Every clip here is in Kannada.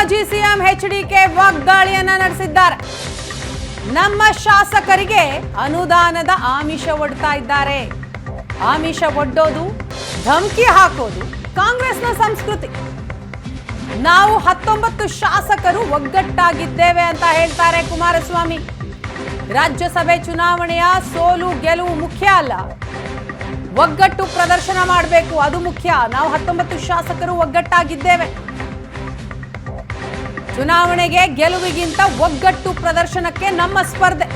ಮಾಜಿ ಸಿಎಂ ಎಚ್ಡಿಕೆ ವಾಗ್ದಾಳಿಯನ್ನ ನಡೆಸಿದ್ದಾರೆ. ನಮ್ಮ ಶಾಸಕರಿಗೆ ಅನುದಾನದ ಆಮಿಷ ಒಡ್ತಾ ಇದ್ದಾರೆ. ಆಮಿಷ ಒಡ್ಡೋದು, ಧಮಕಿ ಹಾಕೋದು, ಕಾಂಗ್ರೆಸ್ನ ಸಂಸ್ಕೃತಿ. ನಾವು ಹತ್ತೊಂಬತ್ತು ಶಾಸಕರು ಒಗ್ಗಟ್ಟಾಗಿದ್ದೇವೆ ಅಂತ ಹೇಳ್ತಾರೆ ಕುಮಾರಸ್ವಾಮಿ. ರಾಜ್ಯಸಭೆ ಚುನಾವಣೆಯ ಸೋಲು ಗೆಲುವು ಮುಖ್ಯ ಅಲ್ಲ. ಒಗ್ಗಟ್ಟು ಪ್ರದರ್ಶನ ಮಾಡಬೇಕು, ಅದು ಮುಖ್ಯ. ನಾವು ಹತ್ತೊಂಬತ್ತು ಶಾಸಕರು ಒಗ್ಗಟ್ಟಾಗಿದ್ದೇವೆ. ಚುನಾವಣೆಗೆ ಗೆಲುವಿಗಿಂತ ಒಗ್ಗಟ್ಟು ಪ್ರದರ್ಶನಕ್ಕೆ ನಮ್ಮ ಸ್ಪರ್ಧೆ.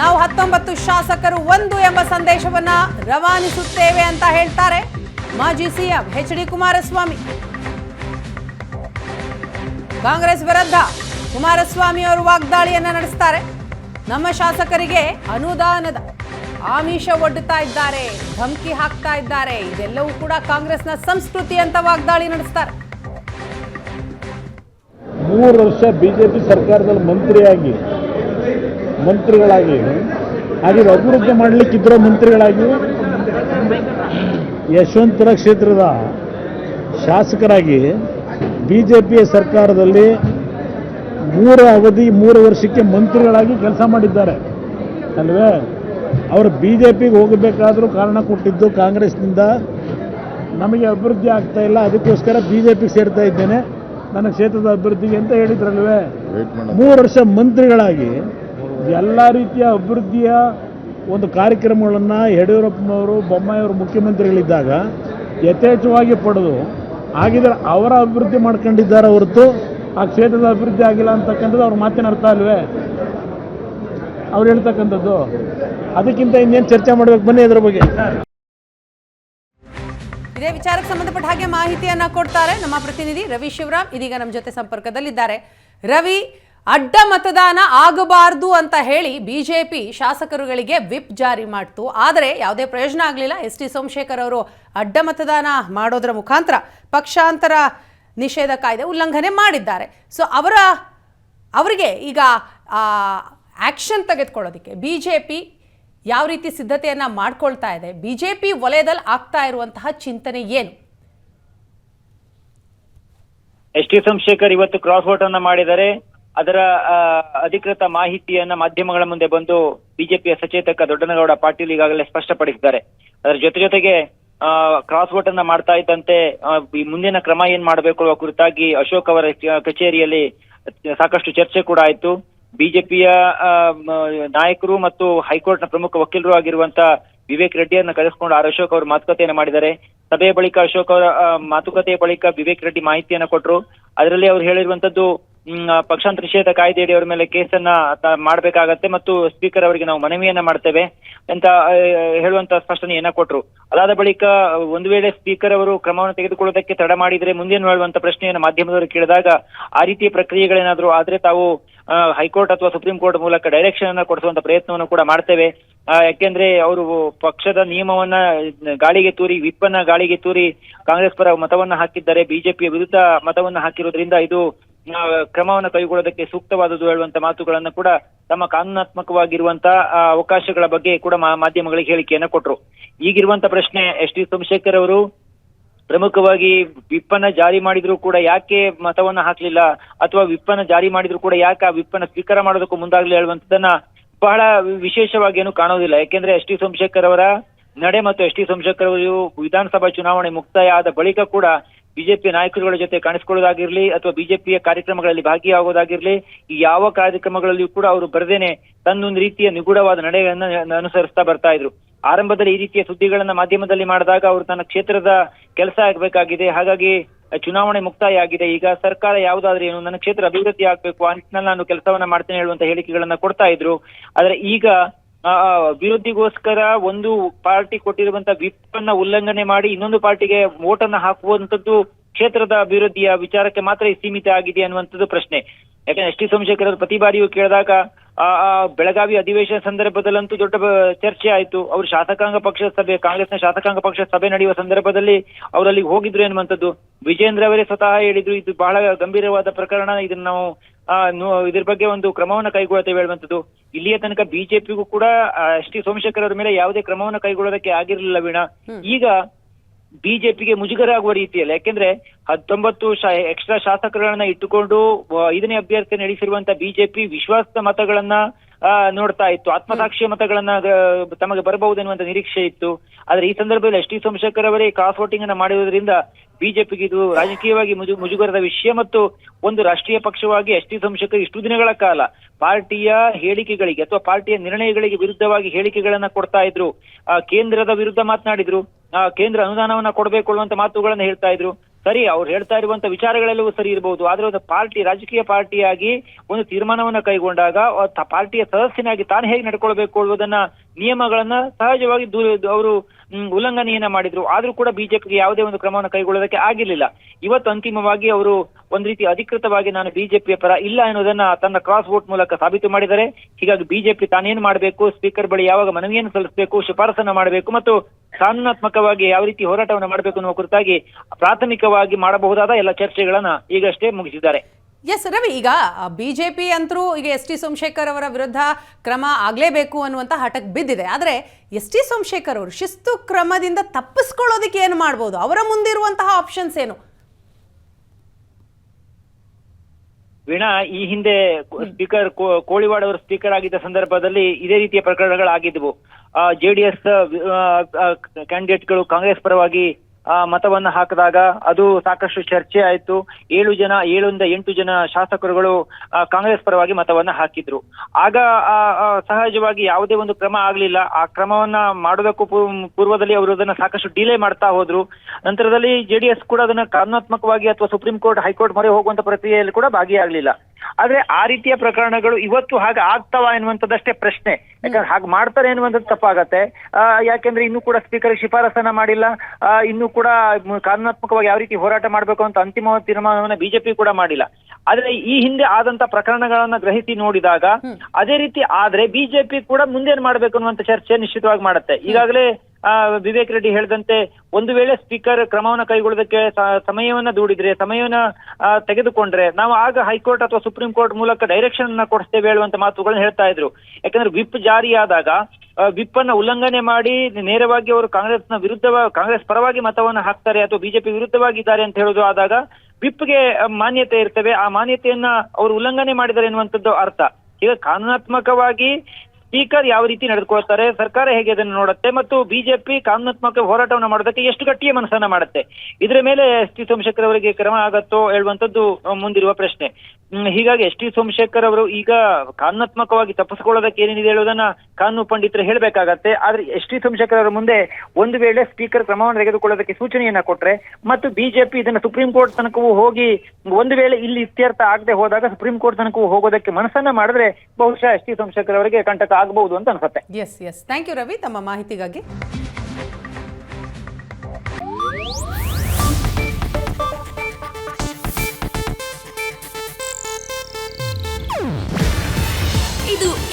ನಾವು ಹತ್ತೊಂಬತ್ತು ಶಾಸಕರು ಒಂದು ಎಂಬ ಸಂದೇಶವನ್ನ ರವಾನಿಸುತ್ತೇವೆ ಅಂತ ಹೇಳ್ತಾರೆ ಮಾಜಿ CM H D Kumaraswamy. Congress ವಿರುದ್ಧ ಕುಮಾರಸ್ವಾಮಿ ಅವರು ವಾಗ್ದಾಳಿಯನ್ನ ನಡೆಸ್ತಾರೆ. ನಮ್ಮ ಶಾಸಕರಿಗೆ ಅನುದಾನದ ಆಮಿಷ ಒಡ್ಡುತ್ತಾ ಇದ್ದಾರೆ, ಧಮಕಿ ಹಾಕ್ತಾ ಇದ್ದಾರೆ. ಇದೆಲ್ಲವೂ ಕೂಡ ಕಾಂಗ್ರೆಸ್ನ ಸಂಸ್ಕೃತಿ ಅಂತ ವಾಗ್ದಾಳಿ ನಡೆಸ್ತಾರೆ. ಮೂರು ವರ್ಷ ಬಿ ಜೆ ಪಿ ಸರ್ಕಾರದಲ್ಲಿ ಮಂತ್ರಿಯಾಗಿ, ಮಂತ್ರಿಗಳಾಗಿ, ಹಾಗೆ ಅಭಿವೃದ್ಧಿ ಮಾಡಲಿಕ್ಕಿದ್ರೋ ಮಂತ್ರಿಗಳಾಗಿ ಯಶವಂತಪುರ ಕ್ಷೇತ್ರದ ಶಾಸಕರಾಗಿ ಬಿ ಜೆ ಪಿ ಸರ್ಕಾರದಲ್ಲಿ ಮೂರು ಅವಧಿ, ಮೂರು ವರ್ಷಕ್ಕೆ ಮಂತ್ರಿಗಳಾಗಿ ಕೆಲಸ ಮಾಡಿದ್ದಾರೆ. ಅಲ್ವೇ? ಅವರು ಬಿ ಜೆ ಪಿಗೆ ಹೋಗಬೇಕಾದ್ರೂ ಕಾರಣ ಕೊಟ್ಟಿದ್ದು ಕಾಂಗ್ರೆಸ್ನಿಂದ. ನಮಗೆ ಅಭಿವೃದ್ಧಿ ಆಗ್ತಾ ಇಲ್ಲ, ಅದಕ್ಕೋಸ್ಕರ ಬಿ ಜೆ ಪಿ ಸೇರ್ತಾ ಇದ್ದೇನೆ. ನನ್ನ ಕ್ಷೇತ್ರದ ಅಭಿವೃದ್ಧಿಗೆ ಅಂತ ಹೇಳಿದ್ರಲ್ವೇ? ಮೂರು ವರ್ಷ ಮಂತ್ರಿಗಳಾಗಿ ಎಲ್ಲ ರೀತಿಯ ಅಭಿವೃದ್ಧಿಯ ಒಂದು ಕಾರ್ಯಕ್ರಮಗಳನ್ನು ಯಡಿಯೂರಪ್ಪನವರು ಬೊಮ್ಮಾಯಿಯವರು ಮುಖ್ಯಮಂತ್ರಿಗಳಿದ್ದಾಗ ಯಥೇಚ್ಛವಾಗಿ ಪಡೆದು ಹಾಗಿದ್ರೆ ಅವರ ಅಭಿವೃದ್ಧಿ ಮಾಡ್ಕೊಂಡಿದ್ದಾರೆ ಹೊರತು ಆ ಕ್ಷೇತ್ರದ ಅಭಿವೃದ್ಧಿ ಆಗಿಲ್ಲ ಅಂತಕ್ಕಂಥದ್ದು ಅವ್ರ ಮಾತಿನ ಅರ್ಥ ಅಲ್ವೇ? ಅವ್ರು ಹೇಳ್ತಕ್ಕಂಥದ್ದು. ಅದಕ್ಕಿಂತ ಇನ್ನೇನು ಚರ್ಚೆ ಮಾಡ್ಬೇಕು? ಬನ್ನಿ ಇದ್ರ ಬಗ್ಗೆ. ಇದೇ ವಿಚಾರಕ್ಕೆ ಸಂಬಂಧಪಟ್ಟ ಹಾಗೆ ಮಾಹಿತಿಯನ್ನ ಕೊಡ್ತಾರೆ ನಮ್ಮ ಪ್ರತಿನಿಧಿ ರವಿ ಶಿವರಾಮ್. ಇದೀಗ ನಮ್ಮ ಜೊತೆ ಸಂಪರ್ಕದಲ್ಲಿದ್ದಾರೆ. ರವಿ, ಅಡ್ಡ ಮತದಾನ ಆಗಬಾರದು ಅಂತ ಹೇಳಿ ಬಿಜೆಪಿ ಶಾಸಕರುಗಳಿಗೆ ವಿಪ್ ಜಾರಿ ಮಾಡ್ತು. ಆದರೆ ಯಾವುದೇ ಪ್ರಯೋಜನ ಆಗಲಿಲ್ಲ. ಎಸ್ ಟಿ ಸೋಮಶೇಖರ್ ಅವರು ಅಡ್ಡ ಮತದಾನ ಮಾಡೋದ್ರ ಮುಖಾಂತರ ಪಕ್ಷಾಂತರ ನಿಷೇಧ ಕಾಯ್ದೆ ಉಲ್ಲಂಘನೆ ಮಾಡಿದ್ದಾರೆ. ಸೊ ಅವರ, ಅವರಿಗೆ ಈಗ ಆಕ್ಷನ್ ತೆಗೆದುಕೊಳ್ಳೋದಕ್ಕೆ ಬಿ ಜೆ ಪಿ ಯಾವ ರೀತಿ ಸಿದ್ಧತೆಯನ್ನ ಮಾಡ್ಕೊಳ್ತಾ ಇದೆ? ಬಿ ಜೆ ವಲಯದಲ್ಲಿ ಆಗ್ತಾ ಇರುವಂತಹ ಚಿಂತನೆ ಏನು? ಎಸ್ ಟಿ ಸೋಮಶೇಖರ್ ಇವತ್ತು ಕ್ರಾಸ್ ವೋಟ್ ಅನ್ನ ಮಾಡಿದರೆ ಅದರ ಅಧಿಕೃತ ಮಾಹಿತಿಯನ್ನ ಮಾಧ್ಯಮಗಳ ಮುಂದೆ ಬಂದು ಬಿಜೆಪಿಯ ಸಚೇತಕ ದೊಡ್ಡನಗೌಡ ಪಾಟೀಲ್ ಈಗಾಗಲೇ ಸ್ಪಷ್ಟಪಡಿಸಿದ್ದಾರೆ. ಅದರ ಜೊತೆ ಜೊತೆಗೆ ಕ್ರಾಸ್ ವೋಟ್ ಅನ್ನ ಮಾಡ್ತಾ ಇದ್ದಂತೆ ಈ ಮುಂದಿನ ಕ್ರಮ ಏನ್ ಮಾಡಬೇಕು ಕುರಿತಾಗಿ ಅಶೋಕ್ ಅವರ ಕಚೇರಿಯಲ್ಲಿ ಸಾಕಷ್ಟು ಚರ್ಚೆ ಕೂಡ ಆಯ್ತು. ಬಿಜೆಪಿಯ ನಾಯಕರು ಮತ್ತು ಹೈಕೋರ್ಟ್ನ ಪ್ರಮುಖ ವಕೀಲರು ಆಗಿರುವಂತಹ ವಿವೇಕ್ ರೆಡ್ಡಿಯನ್ನ ಕರೆಸಿಕೊಂಡು ಆರ್ ಅಶೋಕ್ ಅವರು ಮಾತುಕತೆಯನ್ನು ಮಾಡಿದ್ದಾರೆ. ಸಭೆಯ ಬಳಿಕ ಅಶೋಕ್ ಅವರ ಮಾತುಕತೆಯ ಬಳಿಕ ವಿವೇಕ್ ರೆಡ್ಡಿ ಮಾಹಿತಿಯನ್ನ ಕೊಟ್ಟರು. ಅದರಲ್ಲಿ ಅವ್ರು ಹೇಳಿರುವಂತದ್ದು ಪಕ್ಷಾಂತರ ನಿಷೇಧ ಕಾಯ್ದೆಯಡಿ ಅವರ ಮೇಲೆ ಕೇಸನ್ನ ಮಾಡಬೇಕಾಗತ್ತೆ ಮತ್ತು ಸ್ಪೀಕರ್ ಅವರಿಗೆ ನಾವು ಮನವಿಯನ್ನ ಮಾಡ್ತೇವೆ ಅಂತ ಹೇಳುವಂತ ಸ್ಪಷ್ಟನೆಯನ್ನ ಕೊಟ್ಟರು ಅದಾದ ಬಳಿಕ, ಒಂದು ವೇಳೆ ಸ್ಪೀಕರ್ ಅವರು ಕ್ರಮವನ್ನು ತೆಗೆದುಕೊಳ್ಳೋದಕ್ಕೆ ತಡ ಮಾಡಿದ್ರೆ ಮುಂದೇನು ಹೇಳುವಂತ ಪ್ರಶ್ನೆಯನ್ನು ಮಾಧ್ಯಮದವರು ಕೇಳಿದಾಗ ಆ ರೀತಿಯ ಪ್ರಕ್ರಿಯೆಗಳೇನಾದ್ರೂ ಆದ್ರೆ ತಾವು ಹೈಕೋರ್ಟ್ ಅಥವಾ ಸುಪ್ರೀಂ ಕೋರ್ಟ್ ಮೂಲಕ ಡೈರೆಕ್ಷನ್ ಅನ್ನ ಕೊಡಿಸುವಂತ ಪ್ರಯತ್ನವನ್ನು ಕೂಡ ಮಾಡ್ತೇವೆ. ಯಾಕೆಂದ್ರೆ ಅವರು ಪಕ್ಷದ ನಿಯಮವನ್ನ ಗಾಳಿಗೆ ತೂರಿ, ವಿಪ್ಪನ್ನ ಗಾಳಿಗೆ ತೂರಿ ಕಾಂಗ್ರೆಸ್ ಪರ ಮತವನ್ನ ಹಾಕಿದ್ದಾರೆ. ಬಿಜೆಪಿಯ ವಿರುದ್ಧ ಮತವನ್ನ ಹಾಕಿರೋದ್ರಿಂದ ಇದು ಕ್ರಮವನ್ನ ಕೈಗೊಳ್ಳೋದಕ್ಕೆ ಸೂಕ್ತವಾದದ್ದು ಹೇಳುವಂತ ಮಾತುಗಳನ್ನು ಕೂಡ ತಮ್ಮ ಕಾನೂನಾತ್ಮಕವಾಗಿರುವಂತಹ ಅವಕಾಶಗಳ ಬಗ್ಗೆ ಕೂಡ ಮಾಧ್ಯಮಗಳಿಗೆ ಹೇಳಿಕೆಯನ್ನ ಕೊಟ್ಟರು ಈಗಿರುವಂತ ಪ್ರಶ್ನೆ, ಎಸ್ ಟಿ ಸೋಮಶೇಖರ್ ಅವರು ಪ್ರಮುಖವಾಗಿ ವಿಪ್ಪನ್ನ ಜಾರಿ ಮಾಡಿದ್ರು ಕೂಡ ಯಾಕೆ ಮತವನ್ನ ಹಾಕ್ಲಿಲ್ಲ? ಅಥವಾ ವಿಪ್ಪನ್ನ ಜಾರಿ ಮಾಡಿದ್ರು ಕೂಡ ಯಾಕೆ ಆ ವಿಪ್ಪನ್ನ ಸ್ವೀಕಾರ ಮಾಡೋದಕ್ಕೂ ಮುಂದಾಗ್ಲಿ ಹೇಳುವಂತದನ್ನ ಬಹಳ ವಿಶೇಷವಾಗಿ ಏನು ಕಾಣೋದಿಲ್ಲ. ಯಾಕೆಂದ್ರೆ ಎಸ್ ಟಿ ಸೋಮಶೇಖರ್ ಅವರ ನಡೆ ಮತ್ತು ಎಸ್ ಟಿ ಸೋಮಶೇಖರ್ ಅವರು ವಿಧಾನಸಭಾ ಚುನಾವಣೆ ಮುಕ್ತಾಯ ಆದ ಬಳಿಕ ಕೂಡ ಬಿಜೆಪಿ ನಾಯಕರುಗಳ ಜೊತೆ ಕಾಣಿಸಿಕೊಳ್ಳೋದಾಗಿರ್ಲಿ ಅಥವಾ ಬಿಜೆಪಿಯ ಕಾರ್ಯಕ್ರಮಗಳಲ್ಲಿ ಭಾಗಿಯಾಗೋದಾಗಿರ್ಲಿ, ಈ ಯಾವ ಕಾರ್ಯಕ್ರಮಗಳಲ್ಲಿಯೂ ಕೂಡ ಅವರು ಬರದೇನೆ ತನ್ನೊಂದು ರೀತಿಯ ನಿಗೂಢವಾದ ನಡೆಯನ್ನ ಅನುಸರಿಸ್ತಾ ಬರ್ತಾ ಇದ್ರು. ಆರಂಭದಲ್ಲಿ ಈ ರೀತಿಯ ಸುದ್ದಿಗಳನ್ನ ಮಾಧ್ಯಮದಲ್ಲಿ ಮಾಡಿದಾಗ ಅವರು ತನ್ನ ಕ್ಷೇತ್ರದ ಕೆಲಸ ಆಗಬೇಕಾಗಿದೆ. ಹಾಗಾಗಿ ಚುನಾವಣೆ ಮುಕ್ತಾಯ ಆಗಿದೆ. ಈಗ ಸರ್ಕಾರ ಯಾವುದಾದ್ರೂ ಏನು ನನ್ನ ಕ್ಷೇತ್ರ ಅಭಿವೃದ್ಧಿ ಆಗ್ಬೇಕು ಅಂತ ನಾನು ಕೆಲಸವನ್ನ ಮಾಡ್ತೇನೆ ಹೇಳುವಂತ ಹೇಳಿಕೆಗಳನ್ನ ಕೊಡ್ತಾ ಇದ್ರು. ಆದ್ರೆ ಈಗ ಅಭಿವೃದ್ಧಿಗೋಸ್ಕರ ಒಂದು ಪಾರ್ಟಿ ಕೊಟ್ಟಿರುವಂತಹ ವಿಪ್ ಅನ್ನ ಉಲ್ಲಂಘನೆ ಮಾಡಿ ಇನ್ನೊಂದು ಪಾರ್ಟಿಗೆ ವೋಟ್ ಹಾಕುವಂತದ್ದು ಕ್ಷೇತ್ರದ ಅಭಿವೃದ್ಧಿಯ ವಿಚಾರಕ್ಕೆ ಮಾತ್ರ ಸೀಮಿತ ಆಗಿದೆ ಅನ್ನುವಂಥದ್ದು ಪ್ರಶ್ನೆ. ಯಾಕಂದ್ರೆ ಎಸ್ ಟಿ ಸೋಮಶೇಖರ್ ಪ್ರತಿ ಬಾರಿಯೂ ಕೇಳಿದಾಗ ಬೆಳಗಾವಿ ಅಧಿವೇಶನ ಸಂದರ್ಭದಲ್ಲಂತೂ ದೊಡ್ಡ ಚರ್ಚೆ ಆಯ್ತು. ಅವರು ಶಾಸಕಾಂಗ ಪಕ್ಷದ ಸಭೆ, ಕಾಂಗ್ರೆಸ್ನ ಶಾಸಕಾಂಗ ಪಕ್ಷದ ಸಭೆ ನಡೆಯುವ ಸಂದರ್ಭದಲ್ಲಿ ಅವರಲ್ಲಿ ಹೋಗಿದ್ರು ಎನ್ನುವಂಥದ್ದು. ವಿಜೇಂದ್ರ ಅವರೇ ಸ್ವತಃ ಹೇಳಿದ್ರು, ಇದು ಬಹಳ ಗಂಭೀರವಾದ ಪ್ರಕರಣ, ಇದನ್ನ ನಾವು ಇದ್ರ ಬಗ್ಗೆ ಒಂದು ಕ್ರಮವನ್ನ ಕೈಗೊಳ್ತೇವೆ ಹೇಳುವಂಥದ್ದು. ಇಲ್ಲಿಯ ತನಕ ಬಿಜೆಪಿಗೂ ಕೂಡ ಎಸ್ ಟಿ ಸೋಮಶೇಖರ್ ಅವರ ಮೇಲೆ ಯಾವುದೇ ಕ್ರಮವನ್ನ ಕೈಗೊಳ್ಳೋದಕ್ಕೆ ಆಗಿರಲಿಲ್ಲ ವೀಣಾ. ಈಗ ಬಿಜೆಪಿಗೆ ಮುಜುಗರ ಆಗುವ ರೀತಿಯಲ್ಲಿ ಯಾಕೆಂದ್ರೆ ಹತ್ತೊಂಬತ್ತು ಎಕ್ಸ್ಟ್ರಾ ಶಾಸಕರುಗಳನ್ನ ಇಟ್ಟುಕೊಂಡು ಐದನೇ ಅಭ್ಯರ್ಥಿ ನಡೆಸಿರುವಂತ ಬಿಜೆಪಿ ವಿಶ್ವಾಸದ ಮತಗಳನ್ನ ಆ, ನೋಡ್ತಾ ಇತ್ತು. ಆತ್ಮಸಾಕ್ಷಿಯ ಮತಗಳನ್ನ ತಮಗೆ ಬರಬಹುದು ಎನ್ನುವಂತ ನಿರೀಕ್ಷೆ ಇತ್ತು. ಆದ್ರೆ ಈ ಸಂದರ್ಭದಲ್ಲಿ ಎಸ್ ಟಿ ಸೋಮಶೇಖರ್ ಅವರೇ ಕ್ರಾಸ್ ವೋಟಿಂಗ್ ಅನ್ನ ಮಾಡಿರುವುದರಿಂದ ಬಿಜೆಪಿಗೆ ಇದು ರಾಜಕೀಯವಾಗಿ ಮುಜು ಮುಜುಗರದ ವಿಷಯ ಮತ್ತು ಒಂದು ರಾಷ್ಟ್ರೀಯ ಪಕ್ಷವಾಗಿ ಎಸ್ ಟಿ ಇಷ್ಟು ದಿನಗಳ ಕಾಲ ಪಾರ್ಟಿಯ ಹೇಳಿಕೆಗಳಿಗೆ ಅಥವಾ ಪಾರ್ಟಿಯ ನಿರ್ಣಯಗಳಿಗೆ ವಿರುದ್ಧವಾಗಿ ಹೇಳಿಕೆಗಳನ್ನ ಕೊಡ್ತಾ ಇದ್ರು. ಕೇಂದ್ರದ ವಿರುದ್ಧ ಮಾತನಾಡಿದ್ರು. ಕೇಂದ್ರ ಅನುದಾನವನ್ನ ಕೊಡಬೇಕು ಅನ್ನುವಂತ ಮಾತುಗಳನ್ನ ಹೇಳ್ತಾ ಇದ್ರು. ಸರಿ, ಅವ್ರು ಹೇಳ್ತಾ ಇರುವಂತ ವಿಚಾರಗಳೆಲ್ಲವೂ ಸರಿ ಇರಬಹುದು ಆದ್ರೆ ಒಂದು ಪಾರ್ಟಿ, ರಾಜಕೀಯ ಪಾರ್ಟಿಯಾಗಿ ಒಂದು ತೀರ್ಮಾನವನ್ನ ಕೈಗೊಂಡಾಗ ಪಾರ್ಟಿಯ ಸದಸ್ಯನಾಗಿ ತಾನು ಹೇಗೆ ನಡ್ಕೊಳ್ಬೇಕು ಅನ್ನೋದನ್ನ ನಿಯಮಗಳನ್ನ ಸಹಜವಾಗಿ ಅವರು ಉಲ್ಲಂಘನೆಯನ್ನ ಮಾಡಿದ್ರು. ಆದ್ರೂ ಕೂಡ ಬಿಜೆಪಿಗೆ ಯಾವುದೇ ಒಂದು ಕ್ರಮವನ್ನು ಕೈಗೊಳ್ಳೋದಕ್ಕೆ ಆಗಿರ್ಲಿಲ್ಲ. ಇವತ್ತು ಅಂತಿಮವಾಗಿ ಅವರು ಒಂದ್ ರೀತಿ ಅಧಿಕೃತವಾಗಿ ನಾನು ಬಿಜೆಪಿಯ ಪರ ಇಲ್ಲ ಅನ್ನೋದನ್ನ ತನ್ನ ಕ್ರಾಸ್ ವೋಟ್ ಮೂಲಕ ಸಾಬೀತು ಮಾಡಿದ್ದಾರೆ. ಹೀಗಾಗಿ ಬಿಜೆಪಿ ತಾನೇನು ಮಾಡಬೇಕು ಸ್ಪೀಕರ್ ಬಳಿ ಯಾವಾಗ ಮನವಿಯನ್ನು ಸಲ್ಲಿಸಬೇಕು, ಶಿಫಾರಸನ್ನ ಮಾಡಬೇಕು ಮತ್ತು ಕಾನೂನಾತ್ಮಕವಾಗಿ ಯಾವ ರೀತಿ ಹೋರಾಟವನ್ನು ಮಾಡಬೇಕು ಅನ್ನುವ ಕುರಿತಾಗಿ ಪ್ರಾಥಮಿಕವಾಗಿ ಮಾಡಬಹುದಾದ ಎಲ್ಲ ಚರ್ಚೆಗಳನ್ನ ಈಗಷ್ಟೇ ಮುಗಿಸಿದ್ದಾರೆ. ಎಸ್ ರವಿ, ಈಗ ಬಿ ಜೆ ಪಿ ಅಂತರೂ ಈಗ ಎಸ್ ಟಿ ಸೋಮಶೇಖರ್ ಅವರ ವಿರುದ್ಧ ಕ್ರಮ ಆಗಲೇಬೇಕು ಅನ್ನುವಂಥ ಹಠಕ್ಕೆ ಬಿದ್ದಿದೆ. ಆದರೆ ಎಸ್ ಟಿ ಸೋಮಶೇಖರ್ ಅವರು ಶಿಸ್ತು ಕ್ರಮದಿಂದ ತಪ್ಪಿಸ್ಕೊಳ್ಳೋದಕ್ಕೆ ಏನು ಮಾಡ್ಬೋದು? ಅವರ ಮುಂದಿರುವಂತಹ ಆಪ್ಷನ್ಸ್ ಏನು? ವೀಣಾ, ಈ ಹಿಂದೆ ಸ್ಪೀಕರ್ ಕೋಳಿವಾಡ್ ಅವರು ಸ್ಪೀಕರ್ ಆಗಿದ್ದ ಸಂದರ್ಭದಲ್ಲಿ ಇದೇ ರೀತಿಯ ಪ್ರಕರಣಗಳಾಗಿದ್ವು. ಜೆಡಿಎಸ್ ಕ್ಯಾಂಡಿಡೇಟ್ಗಳು ಕಾಂಗ್ರೆಸ್ ಪರವಾಗಿ ಮತವನ್ನ ಹಾಕಿದಾಗ ಅದು ಸಾಕಷ್ಟು ಚರ್ಚೆ ಆಯ್ತು. ಏಳು ಜನ, ಏಳರಿಂದ ಎಂಟು ಜನ ಶಾಸಕರುಗಳು ಕಾಂಗ್ರೆಸ್ ಪರವಾಗಿ ಮತವನ್ನ ಹಾಕಿದ್ರು. ಆಗ ಸಹಜವಾಗಿ ಯಾವುದೇ ಒಂದು ಕ್ರಮ ಆಗ್ಲಿಲ್ಲ. ಆ ಕ್ರಮವನ್ನ ಮಾಡೋದಕ್ಕೂ ಪೂರ್ವದಲ್ಲಿ ಅವರು ಅದನ್ನ ಸಾಕಷ್ಟು ಡಿಲೇ ಮಾಡ್ತಾ ಹೋದ್ರು. ನಂತರದಲ್ಲಿ ಜೆಡಿಎಸ್ ಕೂಡ ಅದನ್ನ ಕಾನೂನಾತ್ಮಕವಾಗಿ ಅಥವಾ ಸುಪ್ರೀಂ ಕೋರ್ಟ್, ಹೈಕೋರ್ಟ್ ಮೊರೆ ಹೋಗುವಂತ ಪ್ರಕ್ರಿಯೆಯಲ್ಲಿ ಕೂಡ ಭಾಗಿಯಾಗ್ಲಿಲ್ಲ. ಆದ್ರೆ ಆ ರೀತಿಯ ಪ್ರಕರಣಗಳು ಇವತ್ತು ಹಾಗೆ ಆಗ್ತಾವ ಎನ್ನುವಂಥದ್ದಷ್ಟೇ ಪ್ರಶ್ನೆ. ಯಾಕಂದ್ರೆ ಹಾಗೆ ಮಾಡ್ತಾರೆ ಎನ್ನುವಂಥದ್ದು ತಪ್ಪಾಗತ್ತೆ. ಆ, ಯಾಕೆಂದ್ರೆ ಇನ್ನೂ ಕೂಡ ಸ್ಪೀಕರ್ ಶಿಫಾರಸನ್ನ ಮಾಡಿಲ್ಲ. ಇನ್ನು ಇನ್ನೂ ಕೂಡ ಕಾನೂನಾತ್ಮಕವಾಗಿ ಯಾವ ರೀತಿ ಹೋರಾಟ ಮಾಡಬೇಕು ಅಂತ ಅಂತಿಮ ತೀರ್ಮಾನವನ್ನ ಬಿಜೆಪಿ ಕೂಡ ಮಾಡಿಲ್ಲ. ಆದ್ರೆ ಈ ಹಿಂದೆ ಆದಂತ ಪ್ರಕರಣಗಳನ್ನ ಗ್ರಹಿಸಿ ನೋಡಿದಾಗ ಅದೇ ರೀತಿ ಆದ್ರೆ ಬಿಜೆಪಿ ಕೂಡ ಮುಂದೇನ್ ಮಾಡ್ಬೇಕು ಅನ್ನುವಂತ ಚರ್ಚೆ ನಿಶ್ಚಿತವಾಗಿ ಮಾಡುತ್ತೆ. ಈಗಾಗಲೇ ವಿವೇಕ್ ರೆಡ್ಡಿ ಹೇಳಿದಂತೆ ಒಂದು ವೇಳೆ ಸ್ಪೀಕರ್ ಕ್ರಮವನ್ನ ಕೈಗೊಳ್ಳೋದಕ್ಕೆ ಸಮಯವನ್ನ ದೂಡಿದ್ರೆ ಸಮಯವನ್ನ ಆ, ತೆಗೆದುಕೊಂಡ್ರೆ ನಾವು ಆಗ ಹೈಕೋರ್ಟ್ ಅಥವಾ ಸುಪ್ರೀಂ ಕೋರ್ಟ್ ಮೂಲಕ ಡೈರೆಕ್ಷನ್ ಅನ್ನ ಕೊಡಿಸ್ತೇವೆ ಹೇಳುವಂತ ಮಾತುಗಳನ್ನ ಹೇಳ್ತಾ ಇದ್ರು. ಯಾಕಂದ್ರೆ ವಿಪ್ ಜಾರಿಯಾದಾಗ ವಿಪ್ ಅನ್ನ ಉಲ್ಲಂಘನೆ ಮಾಡಿ ನೇರವಾಗಿ ಅವರು ಕಾಂಗ್ರೆಸ್ನ ವಿರುದ್ಧ ಕಾಂಗ್ರೆಸ್ ಪರವಾಗಿ ಮತವನ್ನ ಹಾಕ್ತಾರೆ ಅಥವಾ ಬಿಜೆಪಿ ವಿರುದ್ಧವಾಗಿದ್ದಾರೆ ಅಂತ ಹೇಳುದು ಆದಾಗ ವಿಪ್ಗೆ ಮಾನ್ಯತೆ ಇರ್ತವೆ. ಆ ಮಾನ್ಯತೆಯನ್ನ ಅವರು ಉಲ್ಲಂಘನೆ ಮಾಡಿದ್ದಾರೆ ಎನ್ನುವಂಥದ್ದು ಅರ್ಥ. ಈಗ ಕಾನೂನಾತ್ಮಕವಾಗಿ ಸ್ಪೀಕರ್ ಯಾವ ರೀತಿ ನಡೆದುಕೊಳ್ತಾರೆ ಸರ್ಕಾರ ಹೇಗೆ ಅದನ್ನು ನೋಡುತ್ತೆ ಮತ್ತು ಬಿಜೆಪಿ ಕಾನೂನಾತ್ಮಕ ಹೋರಾಟವನ್ನು ಮಾಡೋದಕ್ಕೆ ಎಷ್ಟು ಗಟ್ಟಿಯ ಮನಸ್ಸನ್ನ ಮಾಡುತ್ತೆ? ಇದರ ಮೇಲೆ ಎಸ್ ಟಿ ಸೋಮಶೇಖರ್ ಅವರಿಗೆ ಕ್ರಮ ಆಗತ್ತೋ ಹೇಳುವಂತದ್ದು ಮುಂದಿರುವ ಪ್ರಶ್ನೆ. ಹೀಗಾಗಿ ಎಸ್ ಟಿ ಸೋಮಶೇಖರ್ ಅವರು ಈಗ ಕಾನೂನಾತ್ಮಕವಾಗಿ ತಪ್ಪಿಸ್ಕೊಳ್ಳೋದಕ್ಕೆ ಏನೇನಿದೆ ಹೇಳೋದನ್ನ ಕಾನೂನು ಪಂಡಿತರು ಹೇಳಬೇಕಾಗತ್ತೆ. ಆದ್ರೆ ಎಸ್ ಟಿ ಸೋಮಶೇಖರ್ ಅವರ ಮುಂದೆ ಒಂದು ವೇಳೆ ಸ್ಪೀಕರ್ ಕ್ರಮವನ್ನು ತೆಗೆದುಕೊಳ್ಳೋದಕ್ಕೆ ಸೂಚನೆಯನ್ನ ಕೊಟ್ರೆ ಮತ್ತು ಬಿಜೆಪಿ ಇದನ್ನ ಸುಪ್ರೀಂ ಕೋರ್ಟ್ ತನಕವೂ ಹೋಗಿ ಒಂದು ವೇಳೆ ಇಲ್ಲಿ ಇತ್ಯರ್ಥ ಆಗದೆ ಹೋದಾಗ ಸುಪ್ರೀಂ ಕೋರ್ಟ್ ತನಕವೂ ಹೋಗೋದಕ್ಕೆ ಮನಸ್ಸನ್ನ ಮಾಡಿದ್ರೆ ಬಹುಶಃ ಎಸ್ ಟಿ ಸೋಮಶೇಖರ್ ಅವರಿಗೆ ಕಂಟಕ ಆಗಬಹುದು ಅಂತ ಅನ್ಸುತ್ತೆ. Yes yes thank you Ravi ತಮ್ಮ ಮಾಹಿತಿಗಾಗಿ.